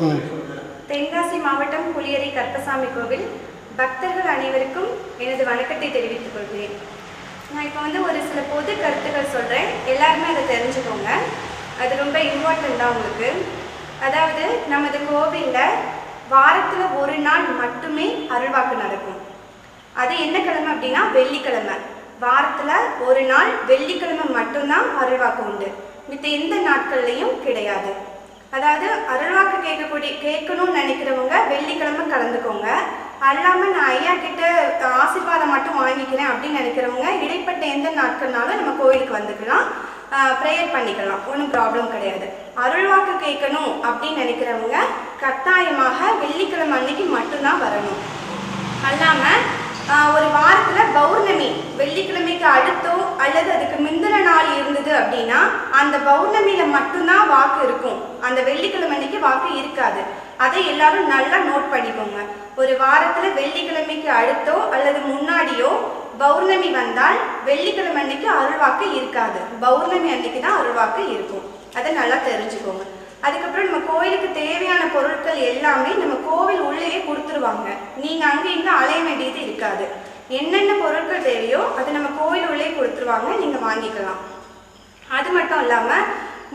தென்காசி மாவட்டம் புளியரை கற்பசாமி கோவில். பக்தர்கள் அனைவருக்கும் எனது வணக்கத்தை தெரிவித்துக் கொள்கிறேன். நான் இப்போ வந்து ஒரு சில பொது கருத்துக்கள் சொல்கிறேன் எல்லாருமே அதை தெரிஞ்சுக்கோங்க. அது ரொம்ப இம்பார்ட்டண்ட் தான் உங்களுக்கு. அதாவது நமது கோவிலில் வாரத்தில் ஒரு நாள் மட்டுமே அருள்வாக்கு நடக்கும். அது என்ன கிழமை அப்படின்னா வெள்ளிக்கிழமை. வாரத்தில் ஒரு நாள் வெள்ளிக்கிழமை மட்டும்தான் அருள்வாக்கு உண்டு. மித்த எந்த நாட்கள்லையும் கிடையாது. அதாவது அருள்வாக்கு கேட்கக்கூடிய கேட்கணும்னு நினைக்கிறவங்க வெள்ளிக்கிழமை கலந்துக்கோங்க. அல்லாமல் நான் ஐயா கிட்ட ஆசீர்வாதம் மட்டும் வாங்கிக்கிறேன் அப்படின்னு நினைக்கிறவங்க இடைப்பட்ட எந்த நாட்கள்னாலும் நம்ம கோயிலுக்கு வந்துக்கலாம். ப்ரேயர் பண்ணிக்கலாம். ஒன்றும் ப்ராப்ளம் கிடையாது. அருள்வாக்கு கேட்கணும் அப்படின்னு நினைக்கிறவங்க கட்டாயமாக வெள்ளிக்கிழமை அன்னைக்கு மட்டும்தான் வரணும். அல்லாமல் ஒரு வாரத்துல பௌர்ணமி வெள்ளிக்கிழமைக்கு அடுத்தோ அல்லது அதுக்கு முந்தின நாள் இருந்தது அப்படின்னா அந்த பௌர்ணமியில மட்டும்தான் வாக்கு இருக்கும். அந்த வெள்ளிக்கிழமை அன்னைக்கு வாக்கு இருக்காது. அதை எல்லாரும் நல்லா நோட் பண்ணிக்கோங்க. ஒரு வாரத்துல வெள்ளிக்கிழமைக்கு அடுத்தோ அல்லது முன்னாடியோ பௌர்ணமி வந்தால் வெள்ளிக்கிழமை அன்னைக்கு அருள்வாக்கு இருக்காது. பௌர்ணமி அன்னைக்கு தான் அருள்வாக்கு இருக்கும். அதை நல்லா தெரிஞ்சுக்கோங்க. அதுக்கப்புறம் நம்ம கோயிலுக்கு தேவையான பொருட்கள் எல்லாமே நம்ம கோவில் உள்ளேயே கொடுத்துருவாங்க. நீங்கள் அங்கே இங்க அலைய வேண்டியது இருக்காது. என்னென்ன பொருட்கள் தேவையோ அது நம்ம கோவில் உள்ளே கொடுத்துருவாங்க. நீங்கள் வாங்கிக்கலாம். அது மட்டும் இல்லாமல்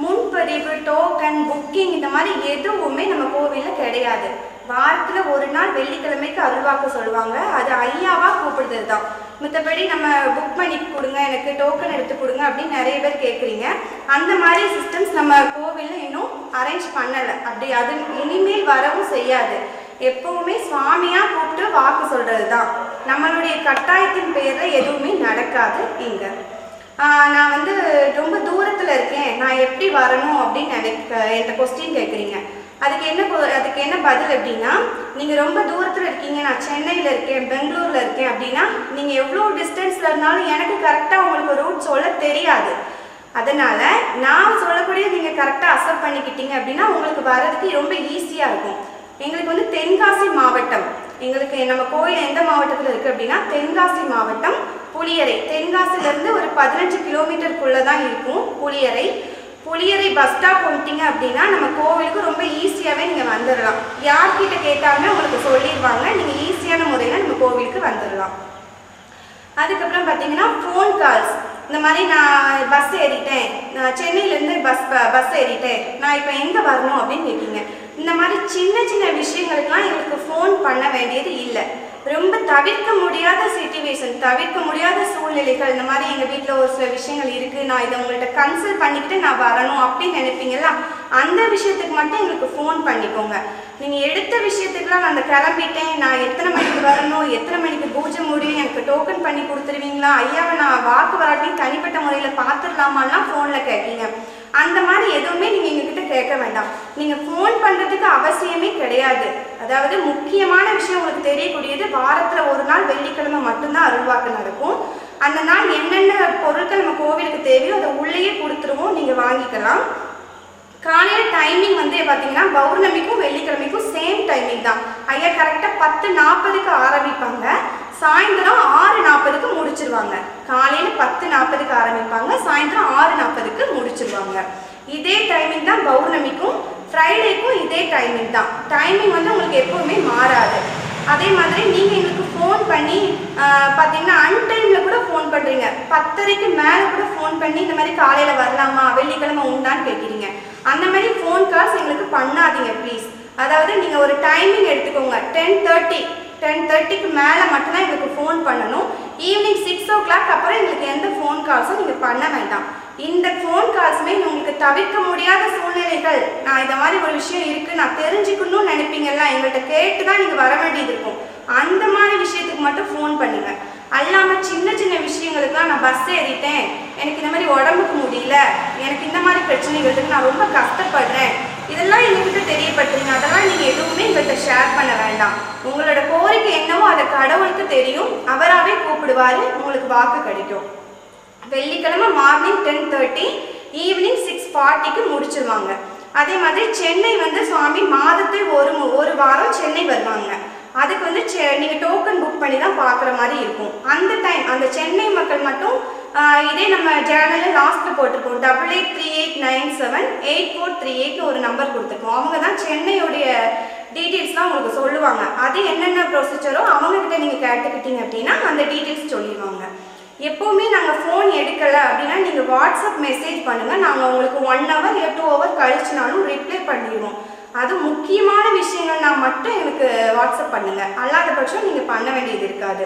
முன்பதிவு டோக்கன் புக்கிங் இந்த மாதிரி எதுவுமே நம்ம கோவிலில் கிடையாது. வாரத்தில் ஒரு நாள் வெள்ளிக்கிழமைக்கு அருள்வாக்க சொல்லுவாங்க. அது ஐயாவா கூப்பிடுறது தான். மற்றபடி நம்ம புக் பண்ணி கொடுங்க எனக்கு டோக்கன் எடுத்து கொடுங்க அப்படின்னு நிறைய பேர் கேட்குறீங்க அந்த மாதிரி சிஸ்டம்ஸ் நம்ம கோவிலில் இன்னும் அரேஞ்ச் பண்ணலை. அப்படி அது இனிமேல் வரவும் செய்யாது. எப்பவுமே சுவாமியாக கூப்பிட்டு வாக்கு சொல்கிறது தான் நம்மளுடைய கட்டாயத்தின் பேரில் எதுவுமே நடக்காது இங்கே. நான் வந்து ரொம்ப தூரத்தில் இருக்கேன். நான் எப்படி வரணும் அப்படின்னு நினைக்க என்கிட்ட கொஸ்டின் கேட்குறீங்க அதுக்கு என்ன கொ- அதுக்கு என்ன பதில் அப்படின்னா நீங்கள் ரொம்ப தூரத்தில் இருக்கீங்க. நான் சென்னையில் இருக்கேன் பெங்களூரில் இருக்கேன் அப்படின்னா நீங்கள் எவ்வளோ டிஸ்டன்ஸில் இருந்தாலும் எனக்கு கரெக்டாக உங்களுக்கு ரூட் சொல்ல தெரியாது. அதனால் நான் சொல்லக்கூடிய நீங்கள் கரெக்டாக அக்செப்ட் பண்ணிக்கிட்டீங்க அப்படின்னா உங்களுக்கு வர்றதுக்கு ரொம்ப ஈஸியாக இருக்கும். எங்களுக்கு வந்து தென்காசி மாவட்டம் எங்களுக்கு நம்ம கோயில் எந்த மாவட்டத்தில் இருக்குது அப்படின்னா தென்காசி மாவட்டம் புளியரை. தென்காசிலேருந்து ஒரு பதினஞ்சு கிலோமீட்டருக்குள்ளே தான் இருக்கும் புளியரை. புளியரை பஸ் ஸ்டாப் வந்துட்டீங்க அப்படின்னா நம்ம கோவிலுக்கு ரொம்ப ஈஸியாகவே நீங்கள் வந்துடலாம் யார்கிட்ட கேட்டாலுமே உங்களுக்கு சொல்லிடுவாங்க. நீங்கள் ஈஸியான முறையில் நம்ம கோவிலுக்கு வந்துடலாம் அதுக்கப்புறம் பார்த்தீங்கன்னா ஃபோன் கால்ஸ் இந்த மாதிரி நான் பஸ் ஏறிட்டேன். நான் சென்னையிலேருந்து பஸ் பஸ் ஏறிட்டேன். நான் இப்போ எங்கே வரணும் அப்படின்னு கேட்பீங்க இந்த மாதிரி சின்ன சின்ன விஷயங்களுக்கெல்லாம் எங்களுக்கு ஃபோன் பண்ண வேண்டியது இல்லை. ரொம்ப தவிர்க்க முடியாத சுச்சுவேஷன் தவிர்க்க முடியாத சூழ்நிலைகள் இந்த மாதிரி எங்கள் வீட்டில் ஒரு சில விஷயங்கள் இருக்குது நான் இதை உங்கள்கிட்ட கன்சல்ட் பண்ணிக்கிட்டு நான் வரணும் அப்படின்னு நினைப்பீங்களா அந்த விஷயத்துக்கு மட்டும் எங்களுக்கு ஃபோன் பண்ணிக்கோங்க. நீங்கள் எடுத்த விஷயத்துக்குலாம் நான் அந்த கிளம்பிட்டேன். நான் எத்தனை மணிக்கு வரணும்? எத்தனை மணிக்கு பூஜை முடியும்? எனக்கு டோக்கன் பண்ணி கொடுத்துருவீங்களா? ஐயாவை நான் வாக்கு வர தனிப்பட்ட முறையில் பார்த்துடலாமான்லாம் ஃபோனில் கேட்கீங்க அந்த மாதிரி எதுவுமே நீங்கள் எங்ககிட்ட கேட்க வேண்டாம். நீங்கள் ஃபோன் பண்ணுறதுக்கு அவசியமே கிடையாது. அதாவது முக்கியமான விஷயம் உங்களுக்கு தெரியக்கூடியது வாரத்தில் ஒரு நாள் வெள்ளிக்கிழமை மட்டும்தான் அருள்வாக்கு நடக்கும். அந்த நாள் என்னென்ன பொருட்கள் நம்ம கோவிலுக்கு தேவையோ அதை உள்ளேயே கொடுத்துருவோம். நீங்கள் வாங்கிக்கலாம். காலையில் டைமிங் வந்து பார்த்தீங்கன்னா பௌர்ணமிக்கும் வெள்ளிக்கிழமைக்கும் சேம் டைமிங் தான். ஐயா கரெக்டாக பத்து நாற்பதுக்கு ஆரம்பிப்பாங்க. சாயந்தரம் ஆறு நாற்பதுக்கு முடிச்சிருவாங்க. காலையில் பத்து நாற்பதுக்கு ஆரம்பிப்பாங்க. சாயந்தரம் ஆறு நாற்பதுக்கு முடிச்சிருவாங்க. இதே டைமிங் தான் பௌர்ணமிக்கும் ஃப்ரைடேக்கும் இதே டைமிங் தான். டைமிங் வந்து உங்களுக்கு எப்பவுமே மாறாது. அதே மாதிரி நீங்கள் எங்களுக்கு ஃபோன் பண்ணி பார்த்தீங்கன்னா அன்டைமில் கூட ஃபோன் பண்ணுறீங்க பத்தரைக்கு மேலே கூட ஃபோன் பண்ணி இந்த மாதிரி காலையில் வரலாமா வெள்ளிக்கிழமை உண்டான்னு கேட்குறீங்க. அந்த மாதிரி ஃபோன் கால்ஸ் எங்களுக்கு பண்ணாதீங்க ப்ளீஸ் அதாவது நீங்கள் ஒரு டைமிங் எடுத்துக்கோங்க. டென் தேர்ட்டி டென் தேர்ட்டிக்கு மேலே மட்டும்தான் எங்களுக்கு ஃபோன் பண்ணணும். ஈவினிங் சிக்ஸ் ஓ கிளாக் அப்புறம் எங்களுக்கு எந்த ஃபோன் கால்ஸும் நீங்கள் பண்ண வேண்டாம். இந்த ஃபோன் கால்ஸுமே உங்களுக்கு தவிர்க்க முடியாத சூழ்நிலைகள். நான் இந்த மாதிரி ஒரு விஷயம் இருக்குது நான் தெரிஞ்சுக்கணும்னு நினைப்பீங்கல்ல? எங்கள்கிட்ட கேட்டு தான் நீங்கள் வர வேண்டியது இருக்கும். அந்த மாதிரி விஷயத்துக்கு மட்டும் ஃபோன் பண்ணுங்கள் அல்லாமல் சின்ன சின்ன விஷயங்களுக்குலாம் நான் பஸ் ஏறிட்டேன். எனக்கு இந்த மாதிரி உடம்புக்கு முடியல. எனக்கு இந்த மாதிரி பிரச்சனைகள் இருக்குது நான் ரொம்ப கஷ்டப்படுறேன். இதெல்லாம் எங்ககிட்ட தெரியப்படுத்துங்க அதெல்லாம் நீங்கள் எதுவுமே எங்கள்கிட்ட ஷேர் பண்ண வேண்டாம். உங்களோட கோரிக்கை என்னவோ அதை கடவுளுக்கு தெரியும். அவராகவே கூப்பிடுவாரு. உங்களுக்கு வாக்கு கிடைக்கும். வெள்ளிக்கிழமை morning ten thirty evening six ஃபார்ட்டிக்கு முடிச்சிருவாங்க. அதே மாதிரி சென்னை வந்து சுவாமி மாதத்தில் ஒரு ஒரு வாரம் சென்னை வருவாங்க. அதுக்கு வந்து செ- நீங்கள் டோக்கன் புக் பண்ணி தான் பார்க்குற மாதிரி இருக்கும். அந்த டைம் அந்த சென்னை மக்கள் மட்டும் இதே நம்ம ஜேர்னலில் லாஸ்ட்டில் போட்டிருக்கோம். Double eight three eight nine seven eight four three எயிட்னு ஒரு நம்பர் கொடுத்துருக்கோம். அவங்க தான் சென்னையுடைய டீட்டெயில்ஸ்லாம் உங்களுக்கு சொல்லுவாங்க. அது என்னென்ன ப்ரொசீஜரோ அவங்கக்கிட்ட நீங்கள் கேட்டுக்கிட்டீங்க அப்படின்னா அந்த டீட்டெயில்ஸ் சொல்லிடுவாங்க. எப்போவுமே நாங்கள் ஃபோன் எடுக்கலை அப்படின்னா நீங்கள் வாட்ஸ்அப் மெசேஜ் பண்ணுங்கள் நாங்கள் உங்களுக்கு ஒன் ஹவர் இல்லை டூ ஹவர் கழிச்சுனாலும் ரிப்ளை பண்ணிடுவோம். அது முக்கியமான விஷயங்கள்னா மட்டும் எனக்கு வாட்ஸ்அப் பண்ணுங்கள் அல்லாத பட்சம் நீங்கள் பண்ண வேண்டியது இருக்காது.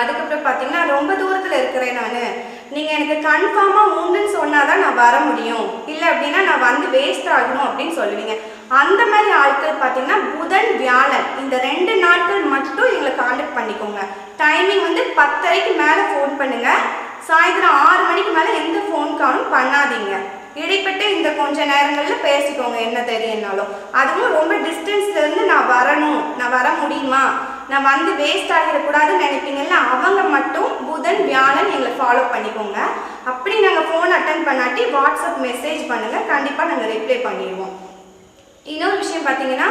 அதுக்கப்புறம் பார்த்தீங்கன்னா ரொம்ப தூரத்தில் இருக்கிறேன் நான். நீங்கள் எனக்கு கன்ஃபார்மாக உண்டுன்னு சொன்னால் தான் நான் வர முடியும். இல்லை அப்படின்னா நான் வந்து வேஸ்ட் ஆகணும் அப்படின்னு சொல்லுவீங்க. அந்த மாதிரி ஆட்கள் பார்த்தீங்கன்னா புதன் வியாழன். இந்த ரெண்டு நாட்கள் மட்டும் எங்களை காண்டாக்ட் பண்ணிக்கோங்க. டைமிங் வந்து பத்தரைக்கு மேலே ஃபோன் பண்ணுங்கள் சாயந்தரம் ஆறு மணிக்கு மேலே எந்த ஃபோன் காலும் பண்ணாதீங்க. இடைப்பட்ட இந்த கொஞ்ச நேரங்களில் பேசிக்கோங்க என்ன தெரியும்னாலும். அதுவும் ரொம்ப டிஸ்டன்ஸ்லேருந்து நான் வரணும். நான் வர முடியுமா? நான் வந்து வேஸ்ட் ஆகிடக்கூடாதுன்னு நினைப்பீங்கல்ல அவங்க மட்டும் புதன் வியாழன் எங்களை ஃபாலோ பண்ணிக்கோங்க. அப்படி நாங்கள் ஃபோன் அட்டன் பண்ணாட்டி வாட்ஸ்அப் மெசேஜ் பண்ணுங்கள் கண்டிப்பாக நாங்கள் ரிப்ளை பண்ணிடுவோம். இன்னொரு விஷயம் பார்த்தீங்கன்னா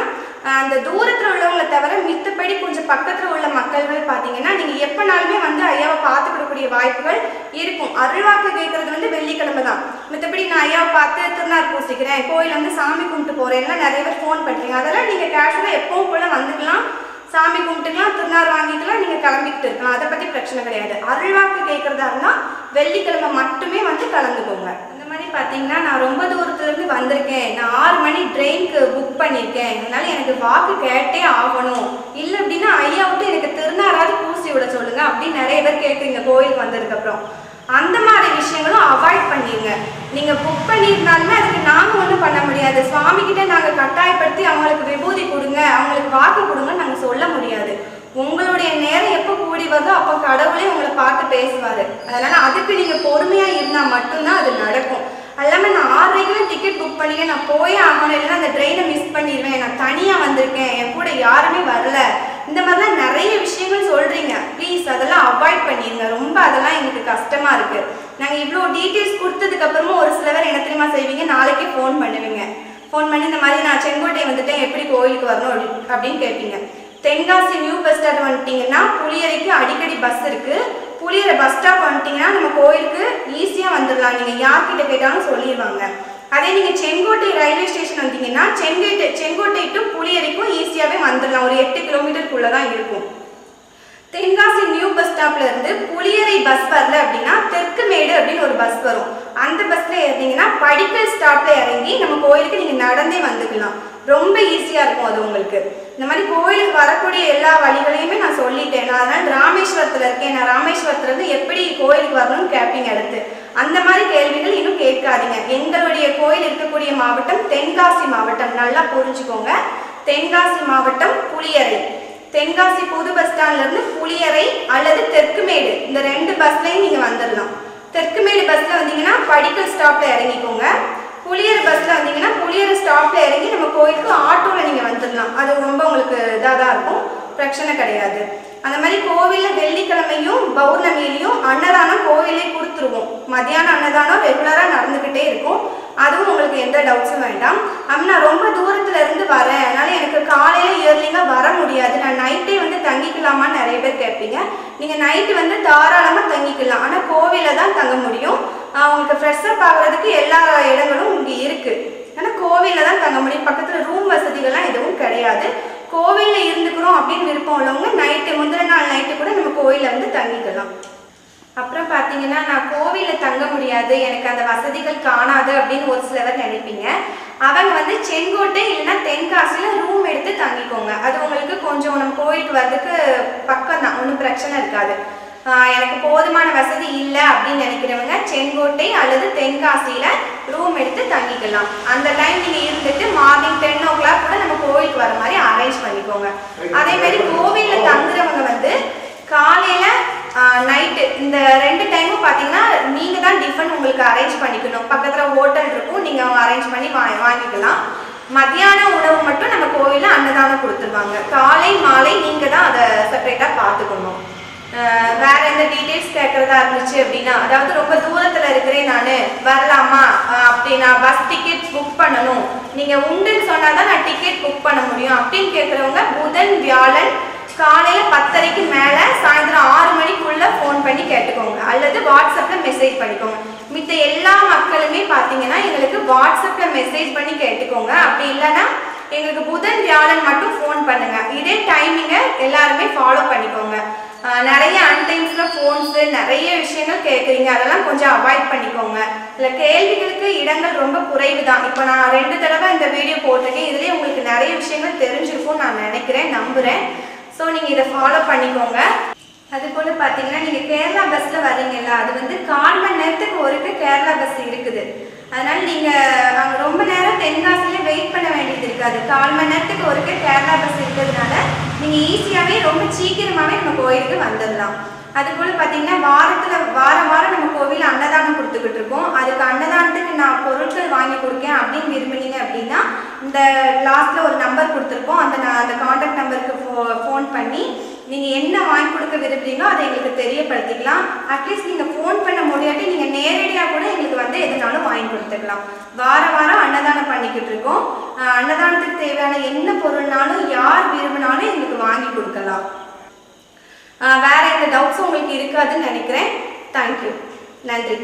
அந்த தூரத்தில் உள்ளவங்களை தவிர மித்தபடி கொஞ்சம் பக்கத்தில் உள்ள மக்கள்கள் பார்த்தீங்கன்னா நீங்கள் எப்போனாலுமே வந்து ஐயாவை பார்த்துக்கிடக்கூடிய வாய்ப்புகள் இருக்கும். அருள்வாக்கு கேட்குறது வந்து வெள்ளிக்கிழமை தான். மித்தபடி நான் ஐயாவை பார்த்து திருநாள் பூசிக்கிறேன் கோயில் வந்து சாமி கும்பிட்டு போகிறேன்லாம் நிறைய பேர் ஃபோன் பண்ணுறீங்க அதெல்லாம் நீங்கள் கேஷுவலாக எப்பவும் போல வந்துக்கலாம். சாமி கும்பிட்டுக்கலாம் திருநாள் வாங்கிக்கலாம் நீங்கள் கிளம்பிக்கிட்டு இருக்கலாம். அதை பற்றி பிரச்சனை கிடையாது. அருள்வாக்கு கேட்குறதா இருந்தால் வெள்ளிக்கிழமை மட்டுமே வந்து கலந்துக்கோங்க. மாதிரி பார்த்தீங்கன்னா நான் ரொம்ப தூரத்துலேருந்து வந்திருக்கேன். நான் ஆறு மணி ட்ரெயினுக்கு புக் பண்ணியிருக்கேன் அதனால எனக்கு வாக்கு கேட்டே ஆகணும். இல்லை அப்படின்னா ஐயா விட்டு எனக்கு திருநாளாவது பூசி விட சொல்லுங்க அப்படின்னு நிறைய பேர் கேட்குறீங்க கோயிலுக்கு வந்ததுக்கப்புறம். அந்த மாதிரி விஷயங்களும் அவாய்ட் பண்ணிடுங்க நீங்கள் புக் பண்ணியிருந்தாலுமே அதுக்கு நாங்கள் ஒன்றும் பண்ண முடியாது. சுவாமிக்கிட்ட நாங்கள் கட்டாயப்படுத்தி அவங்களுக்கு விபூதி கொடுங்க அவங்களுக்கு வாக்கு கொடுங்கன்னு நாங்கள் சொல்ல முடியாது. உங்களுடைய நேரம் எப்போ கூடி வருதோ அப்போ கடவுளே உங்களை பார்த்து பேசுவார். அதனால் அதுக்கு நீங்கள் பொறுமையாக இருந்தால் மட்டும்தான் அது நடக்கும். அல்லாமல் நான் ஆறரைக்கெல்லாம் டிக்கெட் புக் பண்ணிக்க நான் போயே ஆகணும். இல்லைன்னா அந்த ட்ரெயினை மிஸ் பண்ணிடுவேன். நான் தனியாக வந்திருக்கேன். என் கூட யாருமே வரல. இந்த மாதிரிலாம் நிறைய விஷயங்கள் சொல்கிறீங்க ப்ளீஸ் அதெல்லாம் அவாய்ட் பண்ணிடுங்க ரொம்ப அதெல்லாம் எங்களுக்கு கஷ்டமாக இருக்குது நாங்கள் இவ்வளோ டீட்டெயில்ஸ் கொடுத்ததுக்கப்புறமும் ஒரு சிலவர் என்ன தெரியுமா செய்வீங்க? நாளைக்கே ஃபோன் பண்ணுவீங்க. ஃபோன் பண்ணி இந்த மாதிரி நான் செங்கோட்டை வந்துட்டேன். எப்படி கோயிலுக்கு வரணும் அப்படின்னு கேட்பீங்க. தென்காசி நியூ பஸ் ஸ்டாண்ட் வந்துட்டீங்கன்னா புளியரைக்கு அடிக்கடி பஸ் இருக்குது புளியரை பஸ் ஸ்டாப் வந்துட்டீங்கன்னா நம்ம கோயிலுக்கு ஈஸியாக வந்துடலாம். நீங்கள் யார்கிட்ட கேட்டாலும் சொல்லிடுவாங்க அதே நீங்கள் செங்கோட்டை ரயில்வே ஸ்டேஷன் வந்தீங்கன்னா செங்கோட்டை செங்கோட்டை டு புளியரைக்கும் ஈஸியாகவே வந்துடலாம். ஒரு எட்டு கிலோமீட்டருக்குள்ளே தான் இருக்கும். தென்காசி நியூ பஸ் ஸ்டாப்ல இருந்து புளியரை பஸ் வரல அப்படின்னா தெற்கு மேடு அப்படின்னு ஒரு பஸ் வரும். அந்த பஸ்ல ஏறினீங்கன்னா படிக்கல் ஸ்டாப்ல இறங்கி நம்ம கோயிலுக்கு நீங்க நடந்தே வந்துக்கலாம். ரொம்ப ஈஸியா இருக்கும் அது உங்களுக்கு. இந்த மாதிரி கோயிலுக்கு வரக்கூடிய எல்லா வழிகளையுமே நான் சொல்லிட்டேன். நான் அதனால ராமேஸ்வரத்துல இருக்கேன். நான் ராமேஸ்வரத்துல இருந்து எப்படி கோயிலுக்கு வரணும்னு கேட்பீங்க அடுத்து அந்த மாதிரி கேள்விகள் இன்னும் கேட்காதீங்க. எங்களுடைய கோயில் இருக்கக்கூடிய மாவட்டம் தென்காசி மாவட்டம். நல்லா புரிஞ்சுக்கோங்க. தென்காசி மாவட்டம் புளியரை. தென்காசி புது பஸ் ஸ்டாண்ட்ல இருந்து புளியரை அல்லது தெற்குமேடு இந்த ரெண்டு பஸ்லயும் நீங்க வந்துடலாம் தெற்குமேடு பஸ்ல வந்தீங்கன்னா படிக்கல் ஸ்டாப்ல இறங்கிக்கோங்க. புளியர் பஸ்ஸில் வந்தீங்கன்னா புளியர் ஸ்டாப்பில் இறங்கி நம்ம கோயிலுக்கு ஆட்டோவில் நீங்கள் வந்துடலாம். அது ரொம்ப உங்களுக்கு இதாக தான் இருக்கும். பிரச்சனை கிடையாது. அந்த மாதிரி கோவிலில் வெள்ளிக்கிழமையும் பௌர்ணமியிலையும் அன்னதானம் கோவிலே கொடுத்துருவோம். மத்தியானம் அன்னதானம் ரெகுலராக நடந்துக்கிட்டே இருக்கும். அதுவும் உங்களுக்கு எந்த டவுட்ஸும் வேண்டாம். அப்படி நான் ரொம்ப தூரத்துல இருந்து வரேன். அதனால எனக்கு காலையில இயர்லிங்காக வர முடியாது. நான் நைட்டே வந்து தங்கிக்கலாமான்னு நிறைய பேர் கேட்பீங்க. நீங்கள் நைட்டு வந்து தாராளமாக தங்கிக்கலாம். ஆனால் கோவிலில் தான் தங்க முடியும். உங்களுக்கு ஃப்ரெஷ்ஷப் ஆகிறதுக்கு எல்லா இடங்களும் இங்கே இருக்குது ஆனால் கோவிலில் தான் தங்க முடியும். பக்கத்தில் ரூம் வசதிகள்லாம் எதுவும் கிடையாது. கோவிலில் இருந்துக்கிறோம் அப்படின்னு விருப்பம் உள்ளவங்க நைட்டு முந்தின நாள் நைட்டு கூட நம்ம கோயிலில் வந்து தங்கிக்கலாம். அப்புறம் பார்த்தீங்கன்னா நான் கோவிலில் தங்க முடியாது. எனக்கு அந்த வசதிகள் காணாது அப்படின்னு ஒரு சிலவர் நினைப்பீங்க. அவங்க வந்து செங்கோட்டை இல்லைன்னா தென்காசியில் ரூம் எடுத்து தங்கிக்கோங்க. அது உங்களுக்கு கொஞ்சம் நம்ம கோயிலுக்கு வர்றதுக்கு பக்கம் தான் ஒன்றும் பிரச்சனை இருக்காது. எனக்கு போதுமான வசதி இல்லை அப்படின்னு நினைக்கிறவங்க செங்கோட்டை அல்லது தென்காசியில் ரூம் எடுத்து தங்கிக்கலாம். அந்த டைம் நீங்கள் இருந்துட்டு மார்னிங் டென் ஓ கிளாக் கூட நம்ம கோவிலுக்கு வர மாதிரி அரேஞ்ச் பண்ணிக்கோங்க. அதே மாதிரி கோவிலில் தங்குறவங்க வந்து காலையில் நைட்டு இந்த ரெண்டு டைமும் பார்த்தீங்கன்னா நீங்கள் தான் டிஃபன் உங்களுக்கு அரேஞ்ச் பண்ணிக்கணும். பக்கத்தில் ஹோட்டல் இருக்கும் நீங்கள் அரேஞ்ச் பண்ணி வா வாங்கிக்கலாம். மத்தியான உணவு மட்டும் நம்ம கோவிலில் அன்னதானம் கொடுத்துருவாங்க. காலை மாலை நீங்கள் தான் அதை செப்பரேட்டாக பார்த்துக்கணும். வேற எந்த டீட்டெயில்ஸ் கேட்கறதா இருந்துச்சு அப்படின்னா அதாவது ரொம்ப தூரத்துல இருக்கிறேன் நான் வரலாமா? அப்படின்னா பஸ் டிக்கெட் புக் பண்ணணும். நீங்க உண்டுன்னு சொன்னாதான் நான் டிக்கெட் புக் பண்ண முடியும். அப்படின்னு கேட்குறவங்க புதன் வியாழன் காலையில் பத்தரைக்கு மேலே சாயந்தரம் ஆறு மணிக்குள்ளே ஃபோன் பண்ணி கேட்டுக்கோங்க. அல்லது வாட்ஸ்அப்பில் மெசேஜ் பண்ணிக்கோங்க. மித்த எல்லா மக்களுமே பார்த்தீங்கன்னா எங்களுக்கு வாட்ஸ்அப்பில் மெசேஜ் பண்ணி கேட்டுக்கோங்க. அப்படி இல்லைன்னா எங்களுக்கு புதன் வியாழன் மட்டும் ஃபோன் பண்ணுங்க. இதே டைமிங்கை எல்லாருமே ஃபாலோ பண்ணிக்கோங்க. நிறைய அன்டைம்ஸில் ஃபோன்ஸு நிறைய விஷயங்கள் கேட்குறீங்க அதெல்லாம் கொஞ்சம் அவாய்ட் பண்ணிக்கோங்க. இல்லை கேள்விகளுக்கு இடங்கள் ரொம்ப குறைவு தான் இப்போ நான் ரெண்டு தடவை இந்த வீடியோ போட்டிருக்கேன். இதுலேயே உங்களுக்கு நிறைய விஷயங்கள் தெரிஞ்சிருக்கும்னு நான் நினைக்கிறேன் நம்புகிறேன் ஸோ நீங்கள் இதை ஃபாலோ பண்ணிக்கோங்க. அது போல் பார்த்தீங்கன்னா நீங்கள் கேரளா பஸ்ஸில் வர்றீங்கல்ல அது வந்து கால் மணி நேரத்துக்கு ஒருக்கு கேரளா பஸ் இருக்குது. அதனால் நீங்கள் அங்கே ரொம்ப நேரம் தென்காசிலே வெயிட் பண்ண வேண்டியது இருக்காது. கால் மணி நேரத்துக்கு ஒருக்க கேரளா பஸ் இருக்கிறதுனால நீங்கள் ஈஸியாகவே ரொம்ப சீக்கிரமாகவே நம்ம கோயிலுக்கு வந்துடலாம். அதுபோல் பார்த்தீங்கன்னா வாரத்தில் வாரம் வாரம் நம்ம கோவில் அன்னதானம் கொடுத்துக்கிட்டு இருக்கோம். அதுக்கு அன்னதானத்துக்கு நான் பொருட்கள் வாங்கி கொடுக்கேன் அப்படின்னு விரும்பினீங்க அப்படின்னா இந்த லாஸ்ட்டில் ஒரு நம்பர் கொடுத்துருப்போம் அந்த நான் அந்த காண்டாக்ட் நம்பருக்கு ஃபோ ஃபோன் பண்ணி நீங்கள் என்ன வாங்கி கொடுக்க விரும்புகிறீங்களோ அதை எங்களுக்கு தெரியப்படுத்திக்கலாம். அட்லீஸ்ட் நீங்கள் ஃபோன் பண்ண முடியாட்டி நீங்கள் நேரடியாக கூட எங்களுக்கு வந்து எதுனாலும் வாங்கி கொடுத்துக்கலாம். வார வாரம் அன்னதானம் பண்ணிக்கிட்டு இருக்கோம். அன்னதானத்துக்கு தேவையான என்ன பொருள்னாலும் யார் விரும்பினாலும் எங்களுக்கு வாங்கி கொடுக்கலாம். வேறு எந்த டவுட்ஸும் உங்களுக்கு இருக்காதுன்னு நினைக்கிறேன். தேங்க்யூ நன்றி.